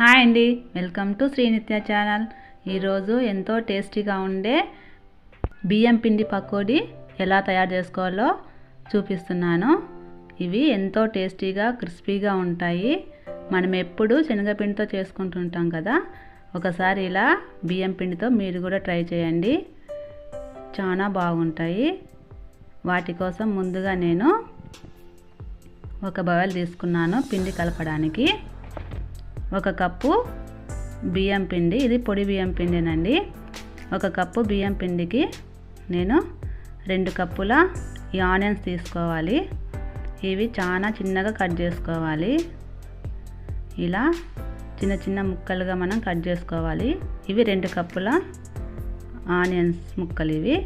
Hi అండి. Welcome to Srinitya channel. ఈరోజు ఎంతో టేస్టీగా ఉండే బియ్యం పిండి పకోడీ ఎలా తయారు చేసుకోవాలో చూపిస్తున్నాను. ఇవి ఎంతో టేస్టీగా క్రిస్పీగా ఉంటాయి. మనం ఎప్పుడు శనగపిండితో చేసుకుంటుంటాం కదా. ఒకసారి ఇలా బియ్యం పిండితో మీరు కూడా ట్రై చేయండి. చాలా బాగుంటాయి. వాటి కోసం ముందుగా నేను ఒక బౌల్ తీసుకున్నాను పిండి కలపడానికి. ఒక కప్పు బియ్యం పిండి. ఇది పొడి బియ్యం పిండినండి. ఒక కప్పు బియ్యం పిండికి నేను రెండు కప్పుల ఈ ఆనియన్స్ తీసుకోవాలి. ఇవి చాలా చిన్నగా కట్ చేసుకోవాలి. ఇలా చిన్న చిన్న ముక్కలుగా మనం కట్ చేసుకోవాలి. ఇవి రెండు కప్పుల ఆనియన్స్ ముక్కలు ఇవి.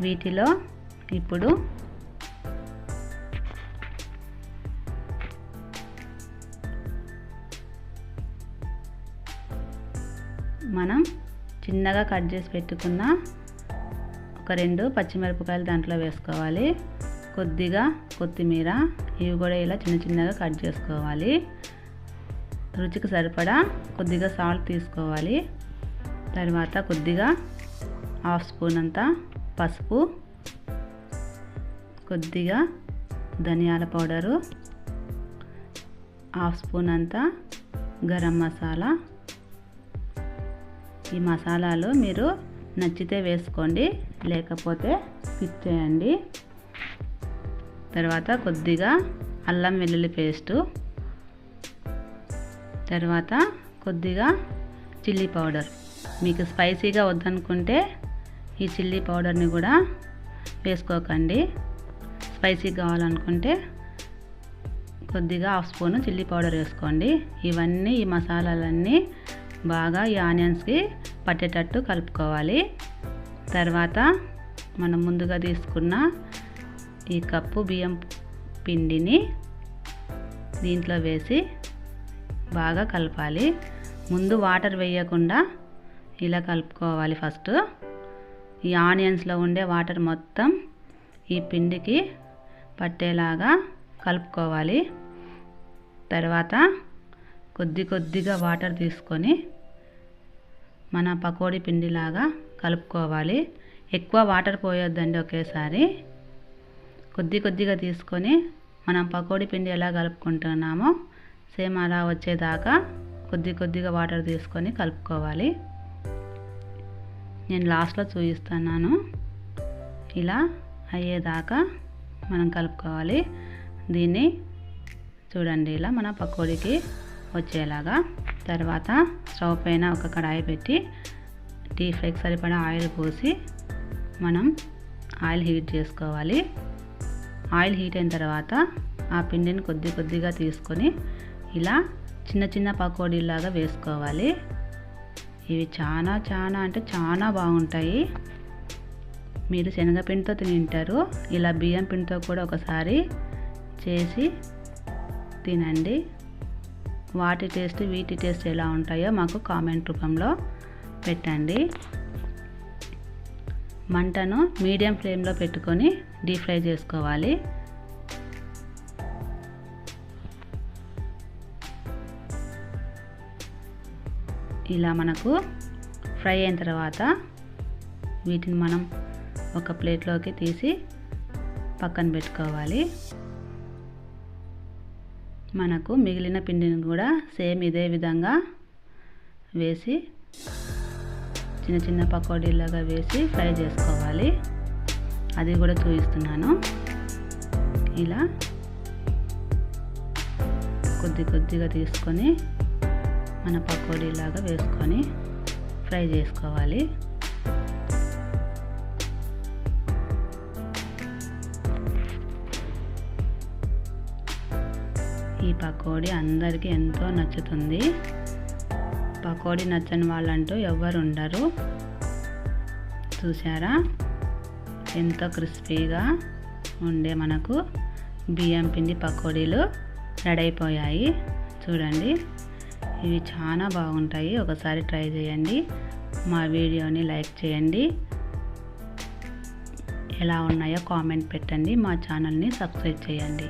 వీటిలో ఇప్పుడు మనం చిన్నగా కట్ చేసి పెట్టుకున్న ఒక రెండు పచ్చిమిరపకాయలు దాంట్లో వేసుకోవాలి. కొద్దిగా కొత్తిమీర ఇవి కూడా ఇలా చిన్న చిన్నగా కట్ చేసుకోవాలి. రుచికి సరిపడా కొద్దిగా సాల్ట్ తీసుకోవాలి. తర్వాత కొద్దిగా హాఫ్ స్పూన్ అంతా పసుపు కొద్దిగా ధనియాల పౌడరు హాఫ్ స్పూన్ అంతా గరం మసాలా ఈ మసాలాలు మీరు నచ్చితే వేసుకోండి లేకపోతే స్కిప్ చేయండి. తర్వాత కొద్దిగా అల్లం వెల్లుల్లి పేస్టు. తర్వాత కొద్దిగా చిల్లీ పౌడర్. మీకు స్పైసీగా వద్దనుకుంటే ఈ చిల్లీ పౌడర్ని కూడా వేసుకోకండి. స్పైసీ కావాలనుకుంటే కొద్దిగా హాఫ్ స్పూను చిల్లీ పౌడర్ వేసుకోండి. ఇవన్నీ ఈ మసాలాలన్నీ బాగా ఈ ఆనియన్స్కి పట్టేటట్టు కలుపుకోవాలి. తర్వాత మనం ముందుగా తీసుకున్న ఈ కప్పు బియ్యం పిండిని దీంట్లో వేసి బాగా కలపాలి. ముందు వాటర్ వేయకుండా ఇలా కలుపుకోవాలి ఫస్ట్. ఈ ఆనియన్స్లో ఉండే వాటర్ మొత్తం ఈ పిండికి పట్టేలాగా కలుపుకోవాలి. తర్వాత కొద్ది కొద్దిగా వాటర్ తీసుకొని మన పకోడీ పిండిలాగా కలుపుకోవాలి. ఎక్కువ వాటర్ పోయొద్దండి ఒకేసారి. కొద్ది కొద్దిగా తీసుకొని మనం పకోడీ పిండి ఎలా కలుపుకుంటున్నామో సేమ్ అలా వచ్చేదాకా కొద్ది కొద్దిగా వాటర్ తీసుకొని కలుపుకోవాలి. నేను లాస్ట్లో చూపిస్తున్నాను ఇలా అయ్యేదాకా మనం కలుపుకోవాలి. దీన్ని చూడండి ఇలా మన పకోడీకి వచ్చేలాగా. తర్వాత స్టవ్ పైన ఒక కడాయి పెట్టి టీ ఫ్రైకి సరిపడా ఆయిల్ పోసి మనం ఆయిల్ హీట్ చేసుకోవాలి. ఆయిల్ హీట్ అయిన తర్వాత ఆ పిండిని కొద్ది కొద్దిగా తీసుకొని ఇలా చిన్న చిన్న పకోడీలాగా వేసుకోవాలి. ఇవి చాలా చాలా అంటే చాలా బాగుంటాయి. మీరు శనగపిండితో తింటారు ఇలా బియ్యం పిండితో కూడా ఒకసారి చేసి తినండి. వాటి టేస్ట్ వీటి టేస్ట్ ఎలా ఉంటాయో మాకు కామెంట్ రూపంలో పెట్టండి. మంటను మీడియం ఫ్లేమ్లో పెట్టుకొని డీప్ ఫ్రై చేసుకోవాలి. ఇలా మనకు ఫ్రై అయిన తర్వాత వీటిని మనం ఒక ప్లేట్లోకి తీసి పక్కన పెట్టుకోవాలి. మనకు మిగిలిన పిండిని కూడా సేమ్ ఇదే విధంగా వేసి చిన్న చిన్న పకోడీలాగా వేసి ఫ్రై చేసుకోవాలి. అది కూడా చూపిస్తున్నాను. ఇలా కొద్ది కొద్దిగా తీసుకొని మన పకోడీలాగా వేసుకొని ఫ్రై చేసుకోవాలి. ఈ పకోడీ అందరికీ ఎంతో నచ్చుతుంది. పకోడీ నచ్చని వాళ్ళంటూ ఎవరు ఉండరు చూసారా ఎంతో క్రిస్పీగా ఉండే మనకు బియ్యం పిండి పకోడీలు రెడీ అయిపోయాయి చూడండి ఇవి చాలా బాగుంటాయి. ఒకసారి ట్రై చేయండి. మా వీడియోని లైక్ చేయండి. ఎలా ఉన్నాయో కామెంట్ పెట్టండి. మా ఛానల్ని సబ్స్క్రైబ్ చేయండి.